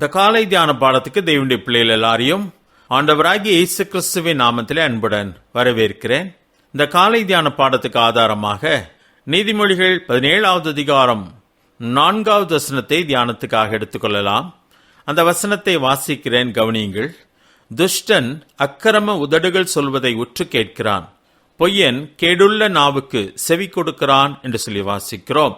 இந்த காலை தியான பாடத்துக்கு தெய்வனுடைய பிள்ளைகள் எல்லாரையும் ஆண்டவராகிய இயேசு கிறிஸ்துவின் நாமத்திலே அன்புடன் வரவேற்கிறேன். இந்த காலை தியான பாடத்துக்கு ஆதாரமாக நீதிமொழிகள் பதினேழாவது அதிகாரம் நான்காவது வசனத்தை தியானத்துக்காக எடுத்துக்கொள்ளலாம். அந்த வசனத்தை வாசிக்கிறேன் கவனியுங்கள். துஷ்டன் அக்கிரம உதடுகள் சொல்வதை உற்று கேட்கிறான். பொய்யன் கேடுள்ள நாவுக்கு செவி கொடுக்கிறான் என்று சொல்லி வாசிக்கிறோம்.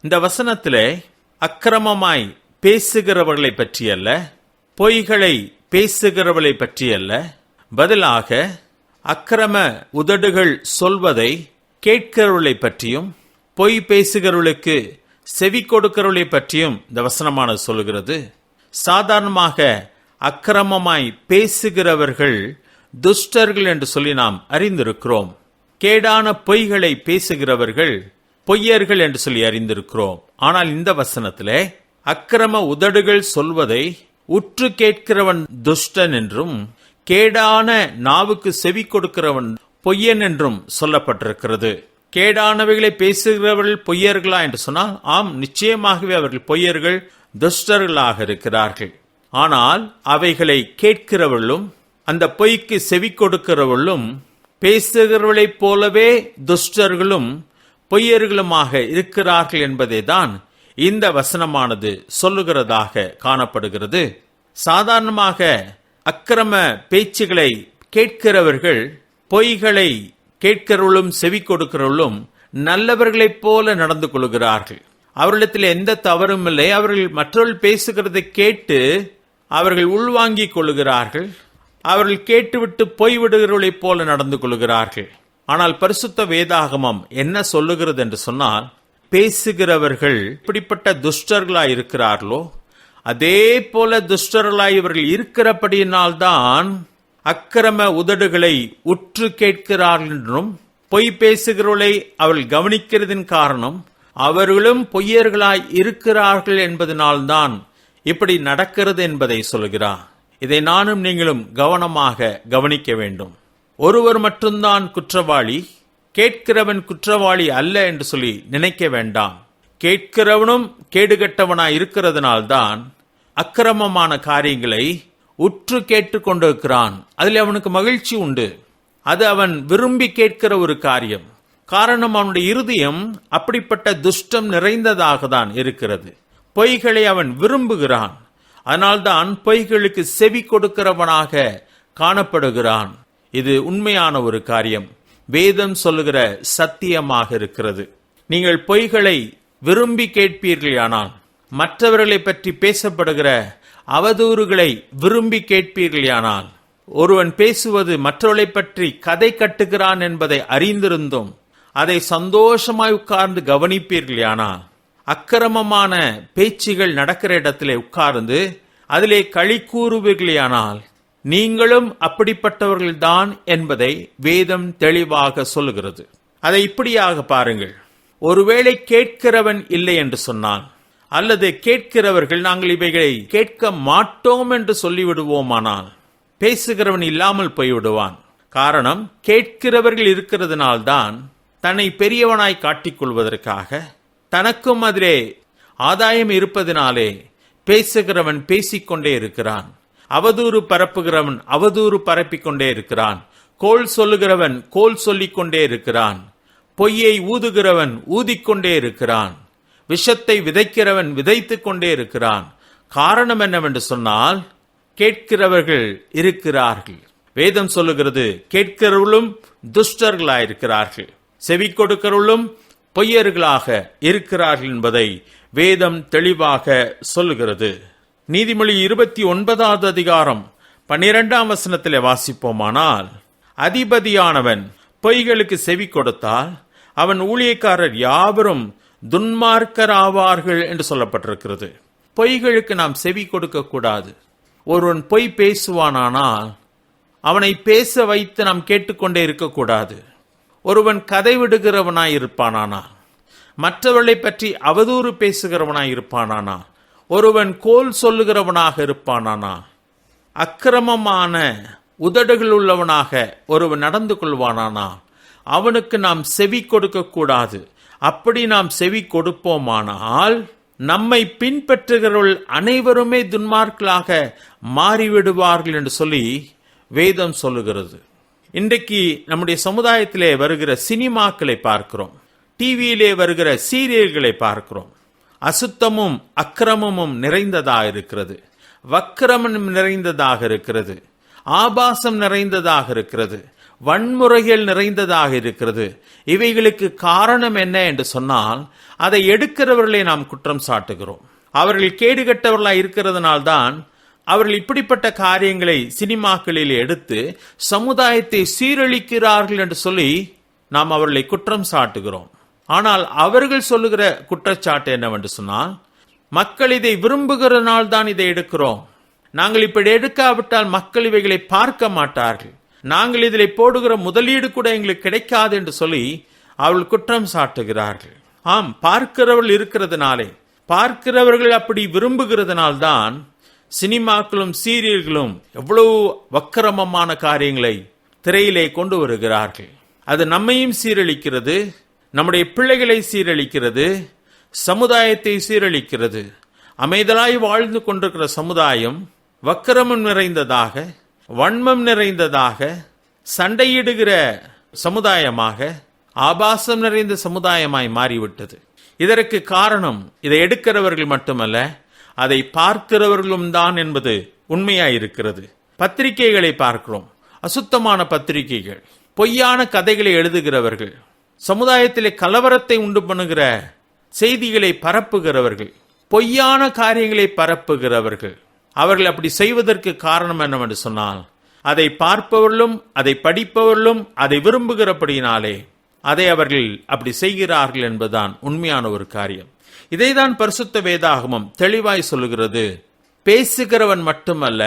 இந்த வசனத்திலே அக்கிரமமாய் பேசுகிறவர்களை பற்றியல்ல பொய்களை பேசுகிறவர்களை பற்றியல்ல பதிலாக அக்கிரம உதடுகள் சொல்வதை கேட்கிறவர்களை பற்றியும் பொய் பேசுகிறவர்களுக்கு செவி கொடுக்கிறவர்களை பற்றியும் இந்த வசனமானது சொல்கிறது சாதாரணமாக அக்கிரமமாய் பேசுகிறவர்கள் துஷ்டர்கள் என்று சொல்லி நாம் அறிந்திருக்கிறோம். கேடான பொய்களை பேசுகிறவர்கள் பொய்யர்கள் என்று சொல்லி அறிந்திருக்கிறோம். ஆனால் இந்த வசனத்திலே அக்கிரம உதடுகள் சொல்வதை உற்று கேட்கிறவன் துஷ்டன் என்றும் கேடான நாவுக்கு செவி கொடுக்கிறவன் பொய்யன் என்றும் சொல்லப்பட்டிருக்கிறது. கேடானவைகளை பேசுகிறவர்கள் பொய்யர்களா என்று சொன்னால் ஆம் நிச்சயமாகவே அவர்கள் பொய்யர்கள் துஷ்டர்களாக இருக்கிறார்கள். ஆனால் அவைகளை கேட்கிறவர்களும் அந்த பொய்க்கு செவி கொடுக்கிறவர்களும் பேசுகிறவர்களைப் போலவே துஷ்டர்களும் பொய்யர்களுமாக இருக்கிறார்கள் என்பதை தான் இந்த வசனமானது சொல்லுகிறதாக காணப்படுகிறது. சாதாரணமாக அக்கிரம பேச்சுகளை கேட்கிறவர்கள் பொய்களை கேட்கிறவர்களும் செவி கொடுக்கிறவர்களும் நல்லவர்களைப் போல நடந்து கொள்கிறார்கள். அவர்களிடத்தில் எந்த தவறும் இல்லை. அவர்கள் மற்றவர்கள் பேசுகிறதை கேட்டு அவர்கள் உள்வாங்கிக் கொள்கிறார்கள். அவர்கள் கேட்டுவிட்டு போய்விடுகிறவர்களைப் போல நடந்து கொள்கிறார்கள். ஆனால் பரிசுத்த வேதாகமம் என்ன சொல்லுகிறது என்று சொன்னால் பேசுகிறவர்கள் இப்படிப்பட்ட துஷ்டர்களாய் இருக்கிறார்களோ அதே போல துஷ்டர்களாய் இவர்கள் இருக்கிறபடியினால்தான் அக்கிரம உதடுகளை உற்று கேட்கிறார்கள் என்றும் பொய் பேசுகிறவர்களை அவர்கள் கவனிக்கிறதின் காரணம் அவர்களும் பொய்யர்களாய் இருக்கிறார்கள் என்பதனால்தான் இப்படி நடக்கிறது என்பதை சொல்கிறார். இதை நானும் நீங்களும் கவனமாக கவனிக்க வேண்டும். ஒருவர் மட்டும்தான் குற்றவாளி கேட்கிறவன் குற்றவாளி அல்ல என்று சொல்லி நினைக்க வேண்டாம். கேட்கிறவனும் கேடுகட்டவனாய் இருக்கிறதுனால்தான் அக்கிரமமான காரியங்களை உற்று கேட்டுக்கொண்டிருக்கிறான் அதில் அவனுக்கு மகிழ்ச்சி உண்டு. அது அவன் விரும்பி கேட்கிற ஒரு காரியம். காரணம் அவனுடைய இருதயம் அப்படிப்பட்ட துஷ்டம் நிறைந்ததாக தான் இருக்கிறது. பொய்களை அவன் விரும்புகிறான். அதனால்தான் பொய்களுக்கு செவி கொடுக்கிறவனாக காணப்படுகிறான். இது உண்மையான ஒரு காரியம். வேதம் சொல்லுகிற சத்தியமாக இருக்கிறது. நீங்கள் பொய்களை விரும்பி கேட்பீர்களானால் மற்றவர்களை பற்றி பேசப்படுகிற அவதூறுகளை விரும்பி கேட்பீர்களானால் ஒருவன் பேசுவது மற்றவர்களை பற்றி கதை கட்டுகிறான் என்பதை அறிந்திருந்தும் அதை சந்தோஷமாய் உட்கார்ந்து கவனிப்பீர்களானால் அக்கிரமமான பேச்சுகள் நடக்கிற இடத்திலே உட்கார்ந்து அதிலே களி கூறுவீர்களானால் நீங்களும் அப்படிப்பட்டவர்கள்தான் என்பதை வேதம் தெளிவாக சொல்லுகிறது. அதை இப்படியாக பாருங்கள். ஒருவேளை கேட்கிறவன் இல்லை என்று சொன்னான் அல்லது கேட்கிறவர்கள் நாங்கள் இவைகளை கேட்க மாட்டோம் என்று சொல்லிவிடுவோமானால் பேசுகிறவன் இல்லாமல் போய்விடுவான். காரணம் கேட்கிறவர்கள் இருக்கிறதுனால்தான் தன்னை பெரியவனாய் காட்டிக்கொள்வதற்காக தனக்கும் அதிலே ஆதாயம் இருப்பதினாலே பேசுகிறவன் பேசிக்கொண்டே இருக்கிறான். அவதூறு பரப்புகிறவன் அவதூறு பரப்பிக்கொண்டே இருக்கிறான். கோல் சொல்லுகிறவன் கோல் சொல்லிக் கொண்டே இருக்கிறான். பொய்யை ஊதுகிறவன் ஊதிக்கொண்டே இருக்கிறான். விஷத்தை விதைக்கிறவன் விதைத்துக் கொண்டே இருக்கிறான். காரணம் என்னவென்று சொன்னால் கேட்கிறவர்கள் இருக்கிறார்கள். வேதம் சொல்லுகிறது கேட்கிறவர்களும் துஷ்டர்களாயிருக்கிறார்கள். செவி கொடுக்கிறவர்களும் பொய்யர்களாக இருக்கிறார்கள் என்பதை வேதம் தெளிவாக சொல்லுகிறது. நீதிமொழி இருபத்தி ஒன்பதாவது அதிகாரம் பன்னிரெண்டாம் வசனத்திலே வாசிப்போமானால் அதிபதியானவன் பொய்களுக்கு செவி கொடுத்தால் அவன் ஊழியக்காரர் யாவரும் துன்மார்க்கராவார்கள் என்று சொல்லப்பட்டிருக்கிறது. பொய்களுக்கு நாம் செவி கொடுக்க கூடாது. ஒருவன் பொய் பேசுவானானால் அவனை பேச வைத்து நாம் கேட்டுக்கொண்டே இருக்கக்கூடாது ஒருவன் கதை விடுகிறவனாய் இருப்பானானா மற்றவர்களை பற்றி அவதூறு பேசுகிறவனாய் இருப்பானானா ஒருவன் கோல் சொல்லுகிறவனாக இருப்பானானா? அக்கிரமமான உதடுகள் உள்ளவனாக ஒருவன் நடந்து கொள்வானானா? அவனுக்கு நாம் செவி கொடுக்கக்கூடாது அப்படி நாம் செவி கொடுப்போமானால் நம்மை பின்பற்றுகிறவள் அனைவருமே துன்மார்களாக மாறிவிடுவார்கள் என்று சொல்லி வேதம் சொல்லுகிறது. இன்றைக்கு நம்முடைய சமுதாயத்திலே வருகிற சினிமாக்களை பார்க்கிறோம். டிவியிலே வருகிற சீரியல்களை பார்க்கிறோம். அசுத்தமும் அக்கிரமமும் நிறைந்ததாக இருக்கிறது வக்கிரமம் நிறைந்ததாக இருக்கிறது. ஆபாசம் நிறைந்ததாக இருக்கிறது. வன்முறைகள் நிறைந்ததாக இருக்கிறது. இவைகளுக்கு காரணம் என்ன என்று சொன்னால் அதை எடுக்கிறவர்களை நாம் குற்றம் சாட்டுகிறோம். அவர்கள் கேடுகட்டவர்களாய் இருக்கிறதுனால்தான் அவர்கள் இப்படிப்பட்ட காரியங்களை சினிமாக்களில் எடுத்து சமுதாயத்தை சீரழிக்கிறார்கள் என்று சொல்லி நாம் அவர்களை குற்றம் சாட்டுகிறோம். ஆனால் அவர்கள் சொல்லுகிற குற்றச்சாட்டு என்னவென்று சொன்னால் மக்கள் இதை விரும்புகிறனால் தான் இதை எடுக்கிறோம். நாங்கள் இப்படி எடுக்காவிட்டால் மக்கள் இவைகளை பார்க்க மாட்டார்கள். நாங்கள் இதில் போடுகிற முதலீடு கூட எங்களுக்கு கிடைக்காது என்று சொல்லி அவள் குற்றம் சாட்டுகிறார்கள். ஆம் பார்க்கிறவர்கள் இருக்கிறதுனாலே பார்க்கிறவர்கள் அப்படி விரும்புகிறதுனால்தான் சினிமாக்களும் சீரியல்களும் எவ்வளவு வக்கிரமமான காரியங்களை திரையிலே கொண்டு வருகிறார்கள். அது நம்மையும் சீரழிக்கிறது நம்முடைய பிள்ளைகளை சீரழிக்கிறது சமுதாயத்தை சீரழிக்கிறது. அமைதலாய் வாழ்ந்து கொண்டிருக்கிற சமுதாயம் வக்கிரமம் நிறைந்ததாக வன்மம் நிறைந்ததாக சண்டையிடுகிற சமுதாயமாக ஆபாசம் நிறைந்த சமுதாயமாய் மாறிவிட்டது. இதற்கு காரணம் இதை எடுக்கிறவர்கள் மட்டுமல்ல அதை பார்க்கிறவர்களும் தான் என்பது உண்மையாயிருக்கிறது. பத்திரிகைகளை பார்க்கிறோம். அசுத்தமான பத்திரிகைகள் பொய்யான கதைகளை எழுதுகிறவர்கள் சமுதாயத்திலே கலவரத்தை உண்டு பண்ணுகிற செய்திகளை பரப்புகிறவர்கள் பொய்யான காரியங்களை பரப்புகிறவர்கள். அவர்கள் அப்படி செய்வதற்கு காரணம் என்னவென்று சொன்னால் அதை பார்ப்பவர்களும் அதை படிப்பவர்களும் அதை விரும்புகிறபடியினாலே அதை அவர்கள் அப்படி செய்கிறார்கள் என்பதுதான் உண்மையான ஒரு காரியம். இதைதான் பரிசுத்த வேதாகமம் தெளிவாய் சொல்லுகிறது. பேசுகிறவன் மட்டுமல்ல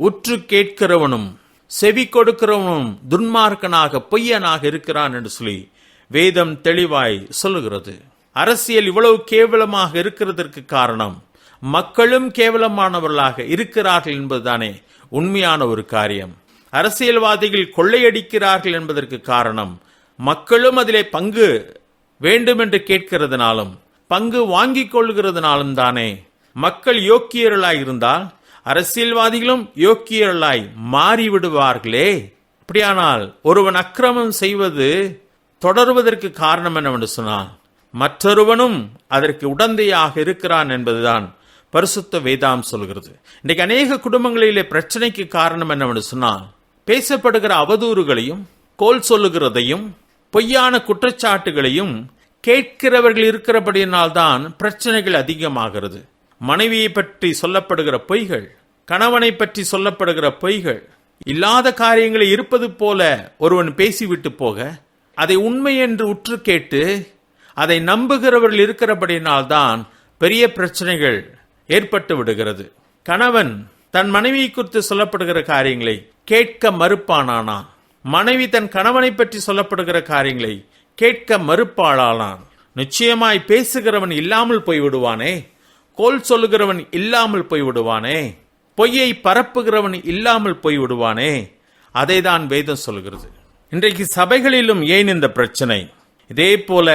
உற்று கேட்கிறவனும் செவி கொடுக்கிறவனும் துன்மார்க்கனாக பொய்யனாக இருக்கிறான் என்று சொல்லி வேதம் தெளிவாய் சொல்லுகிறது. அரசியல் இவ்வளவு கேவலமாக இருக்கிறதற்கு காரணம் மக்களும் கேவலமானவர்களாக இருக்கிறார்கள் என்பதுதானே உண்மையான ஒரு காரியம். அரசியல்வாதிகள் கொள்ளையடிக்கிறார்கள் என்பதற்கு காரணம் மக்களும் அதிலே பங்கு வேண்டும் என்று கேட்கிறதுனாலும் பங்கு வாங்கிக் கொள்கிறதுனாலும் தானே மக்கள் யோக்கியர்களாய் இருந்தால் அரசியல்வாதிகளும் யோக்கியர்களாய் மாறிவிடுவார்களே. அப்படியானால் ஒருவன் அக்கிரமம் செய்வது தொடருவதற்கு காரணம் என்னவென்று சொன்னால் மற்றொருவனும் அதற்கு உடந்தையாக இருக்கிறான் என்பதுதான் பரிசுத்த வேதாம் சொல்கிறது. இன்றைக்கு அநேக குடும்பங்களிலே பிரச்சனைக்கு காரணம் என்னவென்று சொன்னால் பேசப்படுகிற அவதூறுகளையும் கோல் சொல்லுகிறதையும் பொய்யான குற்றச்சாட்டுகளையும் கேட்கிறவர்கள் இருக்கிறபடியினால்தான் பிரச்சனைகள் அதிகமாகிறது. மனைவியை பற்றி சொல்லப்படுகிற பொய்கள் கணவனை பற்றி சொல்லப்படுகிற பொய்கள் இல்லாத காரியங்களை இருப்பது போல ஒருவன் பேசிவிட்டு போக அதை உண்மை என்று உற்று கேட்டு அதை நம்புகிறவர்கள் இருக்கிறபடியினால்தான் பெரிய பிரச்சனைகள் ஏற்பட்டு விடுகிறது. கணவன் தன் மனைவி குறித்து சொல்லப்படுகிற காரியங்களை கேட்க மறுப்பானானா? மனைவி தன் கணவனை பற்றி சொல்லப்படுகிற காரியங்களை கேட்க மறுப்பாளானான் நிச்சயமாய் பேசுகிறவன் இல்லாமல் போய்விடுவானே? கோல் சொல்லுகிறவன் இல்லாமல் போய்விடுவானே? பொய்யை பரப்புகிறவன் இல்லாமல் போய்விடுவானே? அதை தான் வேதம் சொல்கிறது. இன்றைக்கு சபைகளிலும் ஏன் இந்த பிரச்சனை? இதே போல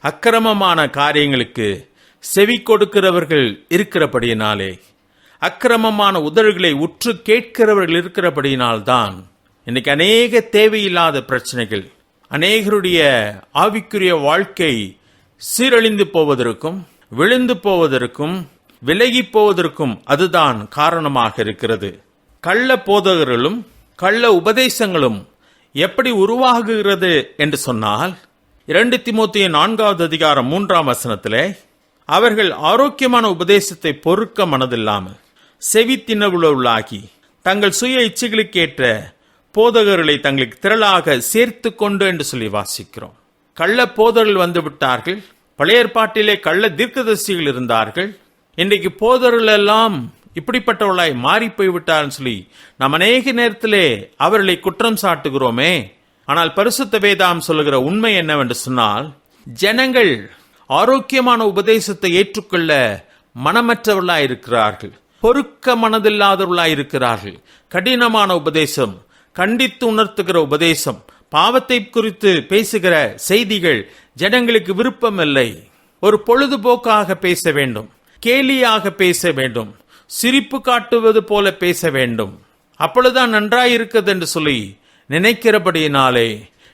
அக்கிரமமான காரியங்களுக்கு செவி கொடுக்கிறவர்கள் இருக்கிறபடியினாலே அக்கிரமமான உதழ்களை உற்று கேட்கிறவர்கள் இருக்கிறபடியினால்தான் இன்னைக்கு அநேக தேவையில்லாத பிரச்சனைகள் அநேகருடைய ஆவிக்குரிய வாழ்க்கை சீரழிந்து போவதற்கும் விழுந்து போவதற்கும் விலகி போவதற்கும் அதுதான் காரணமாக இருக்கிறது. கள்ள போதகர்களும் கள்ள உபதேசங்களும் எப்படி உருவாகுகிறது என்று சொன்னால் இரண்டு திமுத்திய நான்காவது அதிகாரம் மூன்றாம் வசனத்திலே அவர்கள் ஆரோக்கியமான உபதேசத்தை பொறுக்க மனதில்லாமல் செவி உள்ளாகி தங்கள் சுய இச்சைகளுக்கேற்ற போதகர்களை தங்களுக்கு திரளாக சேர்த்து கொண்டு என்று சொல்லி வாசிக்கிறோம். கள்ள போதர்கள் வந்து விட்டார்கள் பழைய ஏற்பாட்டிலே கள்ள தீர்க்கதரிசிகள் இருந்தார்கள் இன்றைக்கு போதர்கள் எல்லாம் இப்படிப்பட்டவர்களாய் மாறி போய்விட்டார்னு சொல்லி நாம் அநேக நேரத்திலே அவர்களை குற்றம் சாட்டுகிறோமே. ஆனால் பரிசுத்த வேதாம் சொல்லுகிற உண்மை என்னவென்று சொன்னால் ஜனங்கள் ஆரோக்கியமான உபதேசத்தை ஏற்றுக்கொள்ள மனமற்றவர்களாய் இருக்கிறார்கள். பொறுக்க மனதில்லாதவர்களாய் இருக்கிறார்கள். கடினமான உபதேசம் கண்டித்து உணர்த்துகிற உபதேசம் பாவத்தை குறித்து பேசுகிற செய்திகள் ஜனங்களுக்கு விருப்பமில்லை. ஒரு பொழுதுபோக்காக பேச வேண்டும். கேலியாக பேச வேண்டும். சிரிப்பு காட்டுவது போல பேச வேண்டும். அப்பொழுதுதான் நன்றாய் இருக்குது என்று சொல்லி நினைக்கிறபடியினாலே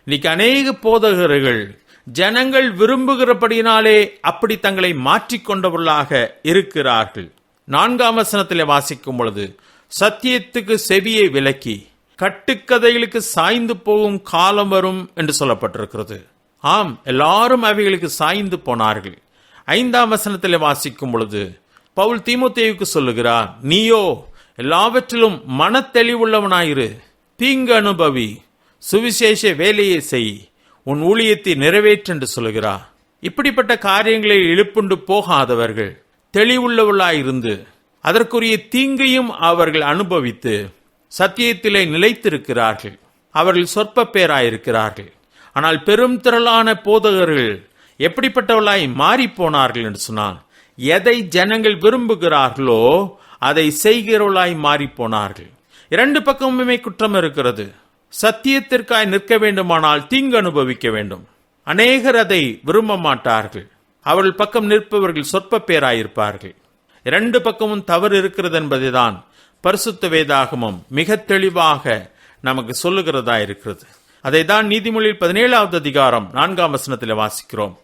இன்னைக்கு அநேக போதகர்கள் ஜனங்கள் விரும்புகிறபடியினாலே அப்படி தங்களை மாற்றிக்கொண்டவர்களாக இருக்கிறார்கள். நான்காம் வசனத்தில் வாசிக்கும் பொழுது சத்தியத்துக்கு செவியை விலக்கி கட்டுக்கதைகளுக்கு சாய்ந்து போகும் காலம் வரும் என்று சொல்லப்பட்டிருக்கிறது. ஆம் எல்லாரும் அவைகளுக்கு சாய்ந்து போனார்கள். ஐந்தாம் வசனத்தில் வாசிக்கும் பொழுது பவுல் தீமுத்தேவுக்கு சொல்லுகிறார் நீயோ எல்லாவற்றிலும் மனத்தெளிவுள்ளவனாயிரு. தீங்கு அனுபவி. சுவிசேஷ வேலையை செய். உன் ஊழியத்தை நிறைவேற்று என்று சொல்லுகிறார். இப்படிப்பட்ட காரியங்களில் எழுப்புண்டு போகாதவர்கள் தெளிவுள்ளவர்களாயிருந்து அதற்குரிய தீங்கையும் அவர்கள் அனுபவித்து சத்தியத்திலே நிலைத்திருக்கிறார்கள். அவர்கள் சொற்ப பேராயிருக்கிறார்கள். ஆனால் பெரும் திரளான போதகர்கள் எப்படிப்பட்டவர்களாய் மாறி போனார்கள் என்று சொன்னால் எதை ஜனங்கள் விரும்புகிறார்களோ அதை செய்கிறவளாய் மாறிப்போனார்கள். இரண்டு பக்கமுமே குற்றம் இருக்கிறது. சத்தியத்திற்காய் நிற்க வேண்டுமானால் தீங்கு அனுபவிக்க வேண்டும். அநேகர் அதை விரும்ப மாட்டார்கள். அவர்கள் பக்கம் நிற்பவர்கள் சொற்ப பேராயிருப்பார்கள். இரண்டு பக்கமும் தவறு இருக்கிறது என்பதைதான் பரிசுத்த வேதாகமம் மிக தெளிவாக நமக்கு சொல்லுகிறதா இருக்கிறது அதை தான் நீதிமொழியில் பதினேழாவது அதிகாரம் நான்காம் வசனத்தில் வாசிக்கிறோம்.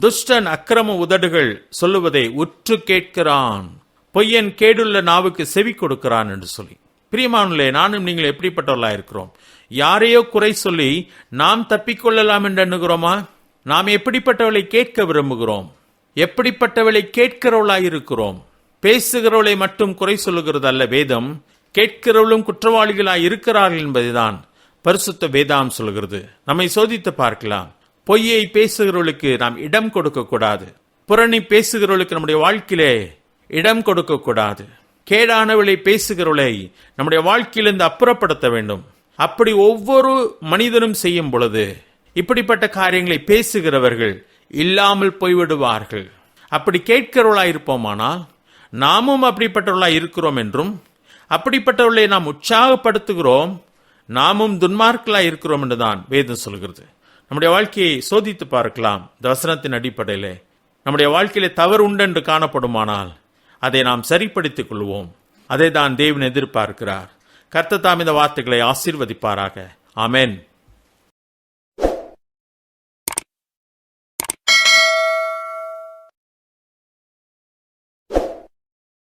துஷ்டன் அக்கிரம உதடுகள் சொல்லுவதை உற்று கேட்கிறான். பொய்யன் கேடுள்ள நாவுக்கு செவி கொடுக்கிறான் என்று சொல்லி. பிரியமானுலே நானும் நீங்கள் எப்படிப்பட்டவர்களா இருக்கிறோம்? யாரையோ குறை சொல்லி நாம் தப்பிக்கொள்ளலாம் என்று எண்ணுகிறோமா? நாம் எப்படிப்பட்டவளை கேட்க விரும்புகிறோம்? எப்படிப்பட்டவளை கேட்கிறவளாய் இருக்கிறோம்? பேசுகிறவளை மட்டும் குறை சொல்லுகிறது அல்ல வேதம். கேட்கிறவளும் குற்றவாளிகளாய் இருக்கிறார்கள் என்பதுதான் பரிசுத்த வேதாம் சொல்கிறது நம்மை சோதித்து பார்க்கலாம். பொய்யை பேசுகிறவளுக்கு நாம் இடம் கொடுக்க கூடாது புறணி பேசுகிறவளுக்கு நம்முடைய வாழ்க்கையிலே இடம் கொடுக்க கூடாது கேடானவளை பேசுகிறவளை நம்முடைய வாழ்க்கையிலிருந்து அப்புறப்படுத்த வேண்டும். அப்படி ஒவ்வொரு மனிதனும் செய்யும் பொழுது இப்படிப்பட்ட காரியங்களை பேசுகிறவர்கள் இல்லாமல் போய்விடுவார்கள். அப்படி கேட்கிறவளாய் இருப்போமானால் நாமும் அப்படிப்பட்டவர்களாய் இருக்கிறோம் என்றும் அப்படிப்பட்டவர்களை நாம் உற்சாகப்படுத்துகிறோம் நாமும் துன்மார்களாய் இருக்கிறோம் என்றுதான் வேதம் சொல்கிறது. நம்முடைய வாழ்க்கையை சோதித்து பார்க்கலாம். இந்த வசனத்தின் அடிப்படையிலே நம்முடைய வாழ்க்கையிலே தவறு உண்டென்று காணப்படுமானால் அதை நாம் சரிப்படுத்திக் கொள்வோம். அதை தான் தேவன் எதிர்பார்க்கிறார். கர்த்த தாம் இந்த வார்த்தைகளை ஆசீர்வதிப்பாராக. அமேன்